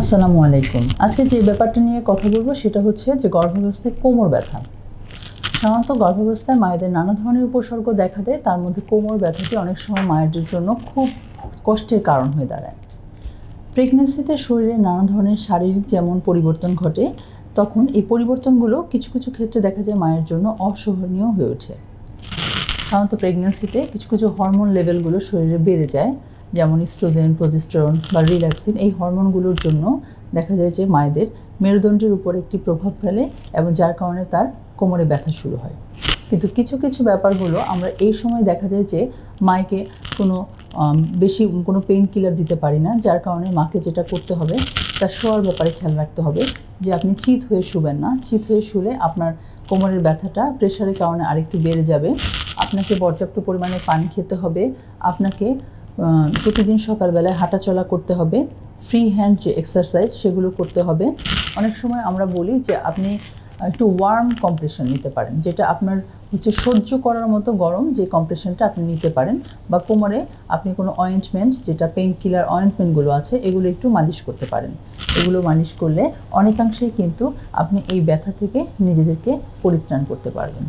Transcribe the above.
আসসালামু আলাইকুম। আজকে যে ব্যাপারটা নিয়ে কথা বলব সেটা হচ্ছে যে গর্ভাবস্থায় কোমর ব্যথা। সাধারণত গর্ভাবস্থায় মায়েদের নানা ধরনের উপসর্গ দেখা দেয়, তার মধ্যে কোমর ব্যথাটি অনেক সময় মায়েদের জন্য খুব কষ্টের কারণ হয়ে দাঁড়ায়। প্রেগনেন্সিতে শরীরে নানা ধরনের শারীরিক যেমন পরিবর্তন ঘটে, তখন এই পরিবর্তনগুলো কিছু কিছু ক্ষেত্রে দেখা যায় মায়ের জন্য অসহনীয় হয়ে ওঠে। সাধারণত প্রেগনেন্সিতে কিছু কিছু হরমোন লেভেলগুলো শরীরে বেড়ে যায় যেমন ইস্ট্রোজেন প্রোজেস্টেরন বা রিল্যাক্সিন, এই হরমোনগুলোর জন্য দেখা যায় যে মায়েদের মেরুদণ্ডের উপর একটি প্রভাব ফেলে এবং যার কারণে তার কোমরে ব্যথা শুরু হয়। কিন্তু কিছু কিছু ব্যাপারগুলো আমরা এই সময় দেখা যায় যে মাকে কোনো বেশি কোনো পেইন কিলার দিতে পারি না, যার কারণে মাকে যেটা করতে হবে, তার শোয়ার ব্যাপারে খেয়াল রাখতে হবে যে আপনি চিত হয়ে শুবেন না। চিত হয়ে শুলে আপনার কোমরের ব্যথাটা প্রেশারের কারণে আরেকটু বেড়ে যাবে। আপনাকে পর্যাপ্ত পরিমাণে পানি খেতে হবে। আপনাকে প্রতিদিন সকালবেলায় হাঁটাচলা করতে হবে ফ্রি হ্যান্ড যে এক্সারসাইজ সেগুলো করতে হবে। অনেক সময় আমরা বলি যে আপনি একটু ওয়ার্ম কম্প্রেশন নিতে পারেন, যেটা আপনার হচ্ছে সহ্য করার মতো গরম যে কম্প্রেশনটা আপনি নিতে পারেন। বা কোমরে আপনি কোনো অয়েন্টমেন্ট যেটা পেইন কিলার অয়েন্টমেন্টগুলো আছে, এগুলো একটু মালিশ করতে পারেন। এগুলো মালিশ করলে অনেকাংশেই কিন্তু আপনি এই ব্যথা থেকে নিজেদেরকে পরিত্রাণ করতে পারবেন।